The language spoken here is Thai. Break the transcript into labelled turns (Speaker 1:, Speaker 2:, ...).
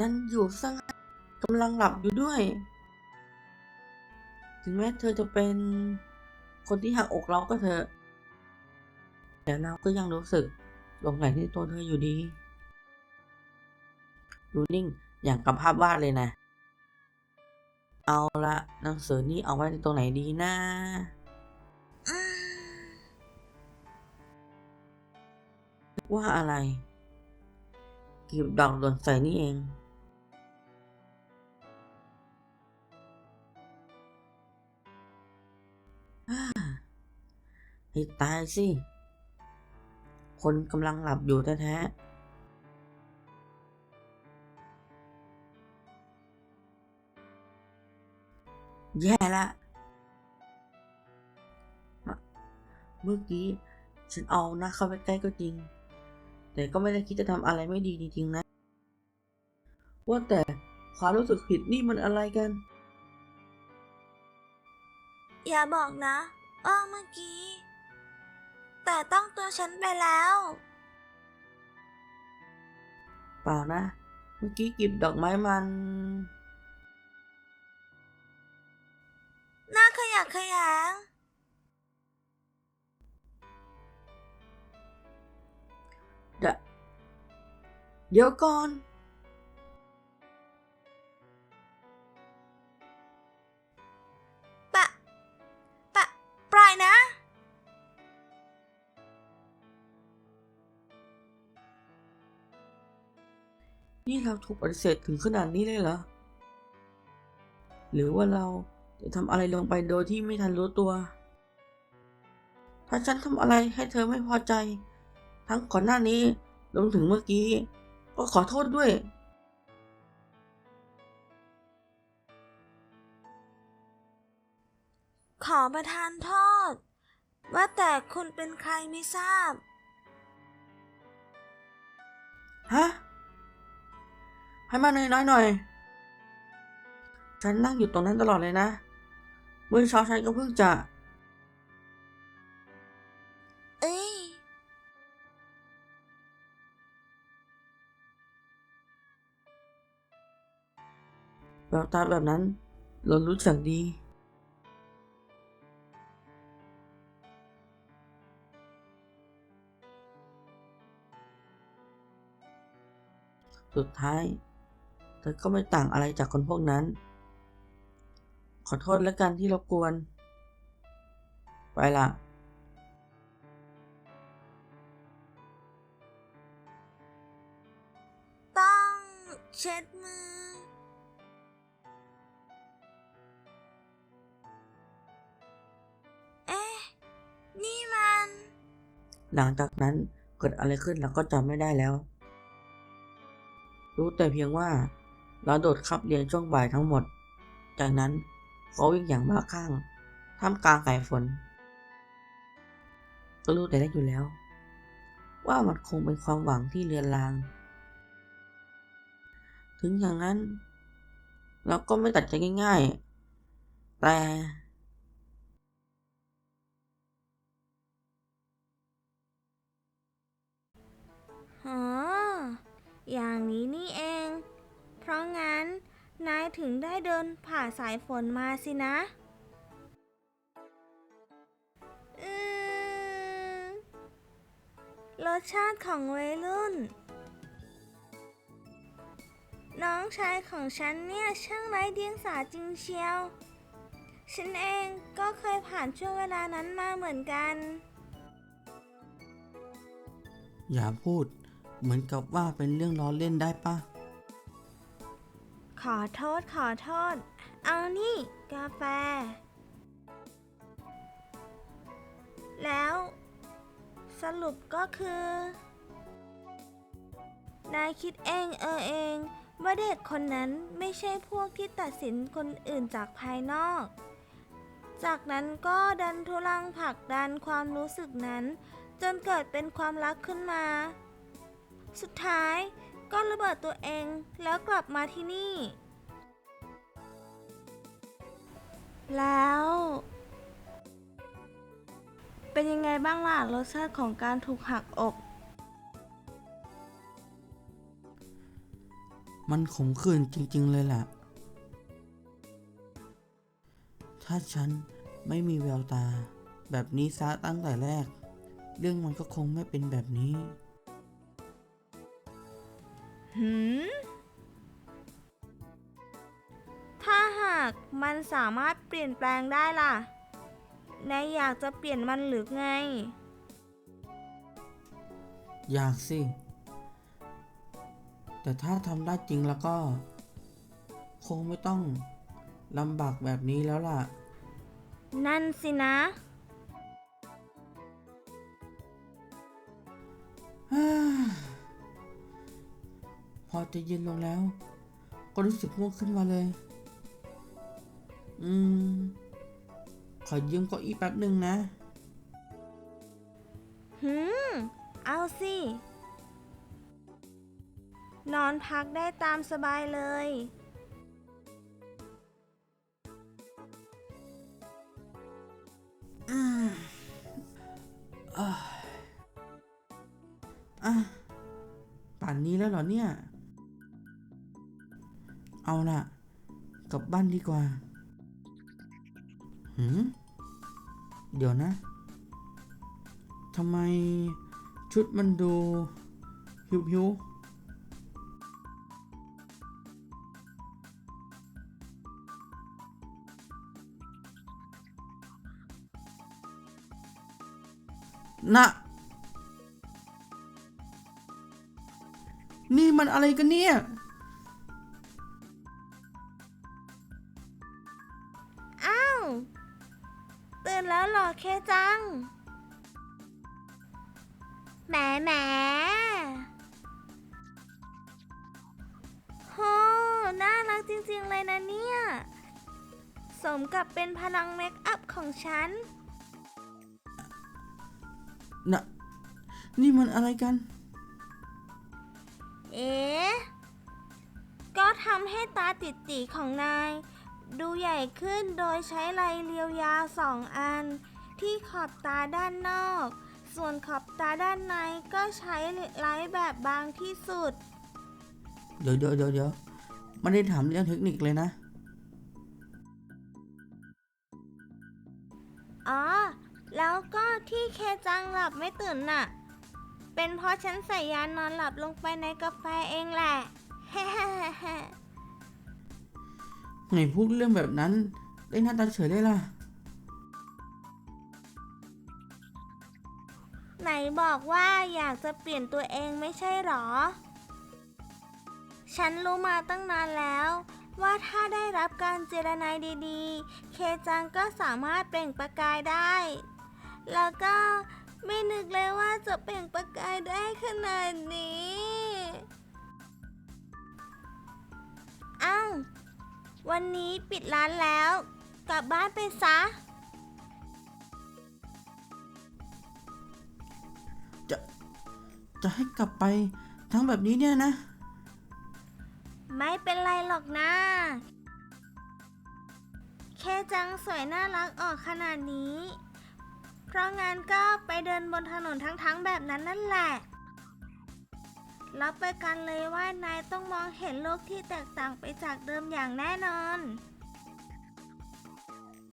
Speaker 1: ดันอยู่ซ่งกำลังหลับอยู่ด้วย ถึงแม้เธอจะเป็นคนที่หักอกเราก็เถอะ แต่เราก็ยังรู้สึกหลงใหลในตัวเธออยู่ดีดูนิ่งอย่างกับภาพวาดเลยนะ เอาละหนังสือนี่เอาไว้ในตรงไหนดีนะว่าอะไรกีบดอกหล่นใส่นี่เอง ให้ตายสิ คนกำลังหลับอยู่แท้ๆ แย่ละ เมื่อกี้ฉันเอาน้าเข้าไปใกล้ก็จริง แต่ก็ไม่ได้คิดจะทำอะไรไม่ดีจริงๆนะ ว่าแต่ความรู้สึกผิดนี่มันอะไรกัน
Speaker 2: อย่าบอกนะว่าเมื่อกี้ แต่ต้องตัวฉันไปแล้ว
Speaker 1: เปล่านะ เมื่อกี้กิบดอกไม้มัน
Speaker 2: น่าขยะแขยง
Speaker 1: เดะเดี๋ยวก่อน
Speaker 2: นี่
Speaker 1: เราถูกปฏิเสธถึงขนาดนี้เลยเหรอ หรือว่าเราจะทำอะไรลงไปโดยที่ไม่ทันรู้ตัว ถ้าฉันทำอะไรให้เธอไม่พอใจ ทั้งก่อนหน้านี้รวมถึงเมื่อกี้ ก็ขอโทษด้วย
Speaker 2: ขอประทานโทษ ว่าแต่คุณเป็นใครไม่ทราบ
Speaker 1: ฮะ ให้มาน้อยๆหน่อย ฉันนั่งอยู่ตรงนั้นตลอดเลยนะ เมื่อเช้าฉันก็เพิ่งจะ
Speaker 2: เอ้ย
Speaker 1: แววตาแบบนั้น เรารู้จักดี สุดท้าย เธอก็ไม่ต่างอะไรจากคนพวกนั้น ขอโทษแล้วกันที่รบกวน ไปละ
Speaker 2: ต้องเช็ดมือ เอ๊ะ นี่มัน
Speaker 1: หลังจากนั้นเกิดอะไรขึ้นเราก็จำไม่ได้แล้ว รู้แต่เพียงว่า เราโดดขับเรียนช่วงบ่ายทั้งหมด จากนั้นเขาวิ่งอย่างบ้าคลั่งท่ามกลางสายฝน ก็รู้แต่ได้อยู่แล้ว ว่ามันคงเป็นความหวังที่เลือนลาง ถึงอย่างนั้น เราก็ไม่ตัดใจง่าย ๆ แต่
Speaker 2: ฮะอย่างนี้นี่เอง เพราะงั้น นายถึงได้เดินผ่าสายฝนมาสินะรสชาติของวัยรุ่น น้องชายของฉันเนี่ยช่างไร้เดียงสาจริงเชียว ฉันเองก็เคยผ่านช่วงเวลานั้นมาเหมือนกัน
Speaker 1: อย่าพูดเหมือนกับว่าเป็นเรื่องล้อเล่นได้ปะ
Speaker 2: ขอโทษขอโทษ เอานี่ กาแฟ แล้ว สรุปก็คือ นายคิดเองเออเอง ว่าเด็กคนนั้นไม่ใช่พวกที่ตัดสินคนอื่นจากภายนอก จากนั้นก็ดันทุลังผลักดันความรู้สึกนั้น จนเกิดเป็นความรักขึ้นมา สุดท้าย ก็ระเบิดตัวเองแล้วกลับมาที่นี่ แล้ว เป็นยังไงบ้างล่ะรสชาติของการถูกหักอก
Speaker 1: มันขมขื่นจริง ๆ เลยแหละ ถ้าฉันไม่มีแววตา แบบนี้ซะตั้งแต่แรก เรื่องมันก็คงไม่เป็นแบบนี้
Speaker 2: หืม ถ้าหากมันสามารถเปลี่ยนแปลงได้ล่ะ นายอยากจะเปลี่ยนมันหรือไง
Speaker 1: อยากสิ แต่ถ้าทำได้จริงแล้วก็ คงไม่ต้องลำบากแบบนี้แล้วล่ะ
Speaker 2: นั่นสินะ
Speaker 1: พอจะเย็นลงแล้ว ก็รู้สึกง่วงขึ้นมาเลย อืม ขอยืมเก้าอี้แป๊บหนึ่งนะ
Speaker 2: หืม เอาสิ นอนพักได้ตามสบายเลย
Speaker 1: อะป่านนี้แล้วเหรอเนี่ย เอาล่ะ กลับบ้านดีกว่า หืม เดี๋ยวนะทำไมชุดมันดู หิวหิวนะ นี่มันอะไรกันเนี่ย
Speaker 2: จัง แหมแหมโหน่ารักจริงๆเลยนะเนี่ย สมกับเป็นพลังเมคอัพของฉัน
Speaker 1: น่ะ นี่มันอะไรกัน
Speaker 2: เอ๊ะ ก็ทำให้ตาติดตีของนาย ดูใหญ่ขึ้นโดยใช้ลายเรียวยาวสองอัน ที่ขอบตาด้านนอก ส่วนขอบตาด้านในก็ใช้ลายแบบบางที่สุด
Speaker 1: เดี๋ยวเดี๋ยวเดี๋ยวเดี๋ยวไม่ได้ถามเรื่องเทคนิคเลยนะ
Speaker 2: อ๋อ แล้วก็ที่เคจังหลับไม่ตื่นน่ะ เป็นเพราะฉันใส่ยานอนหลับลงไปในกาแฟเองแหละ
Speaker 1: ไหนพูดเรื่องแบบนั้น ได้หน้าตาเฉยได้ล่ะ
Speaker 2: ไหนบอกว่าอยากจะเปลี่ยนตัวเองไม่ใช่หรอ ฉันรู้มาตั้งนานแล้ว ว่าถ้าได้รับการเจรนายดีๆ เคจังก็สามารถเปล่งประกายได้ แล้วก็ไม่นึกเลยว่าจะเปล่งประกายได้ขนาดนี้อ้าววันนี้ปิดร้านแล้ว กลับบ้านไปซะ
Speaker 1: จะ จะให้กลับไปทั้งแบบนี้เนี่ยนะ
Speaker 2: ไม่เป็นไรหรอกนะ แค่จังสวยน่ารักออกขนาดนี้ เพราะงั้นก็ไปเดินบนถนนทั้งๆแบบนั้นนั่นแหละรับไปกันเลยว่านายต้องมองเห็นโลกที่แตกต่างไปจากเดิมอย่างแน่นอน